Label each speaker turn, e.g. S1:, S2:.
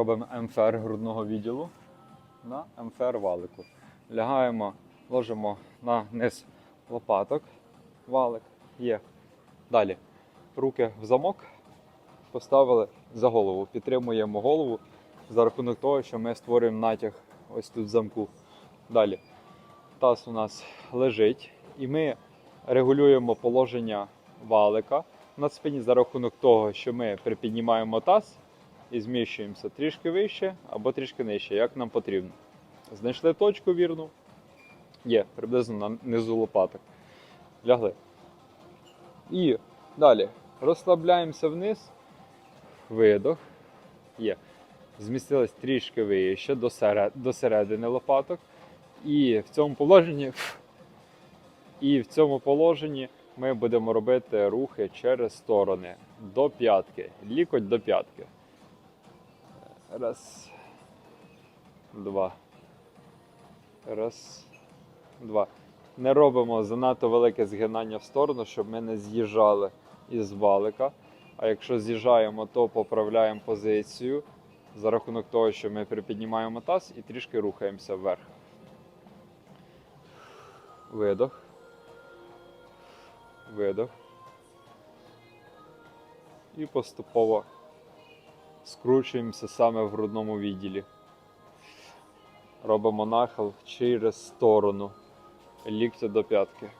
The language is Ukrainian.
S1: Робимо МФР грудного відділу на МФР валику. Лягаємо, ложимо на низ лопаток. Валик є. Далі. Руки в замок. Поставили за голову. Підтримуємо голову за рахунок того, що ми створюємо натяг ось тут в замку. Далі. Таз у нас лежить, і ми регулюємо положення валика на спині за рахунок того, що ми припіднімаємо таз і зміщуємося трішки вище або трішки нижче, як нам потрібно. Знайшли точку вірну. Є, приблизно на низу лопаток. Лягли. І далі розслабляємося вниз. Видох. Є. Змістились трішки вище до, серед, до середини лопаток. І в цьому положенні. І в цьому положенні ми будемо робити рухи через сторони до п'ятки. Лікоть до п'ятки. Раз. Два. Раз. Два. Не робимо занадто велике згинання в сторону, щоб ми не з'їжджали із валика. А якщо з'їжджаємо, то поправляємо позицію за рахунок того, що ми припіднімаємо таз і трішки рухаємося вверх. Видох. Видох. І поступово скручуємося саме в грудному відділі. Робимо нахил через сторону ліктя до п'ятки.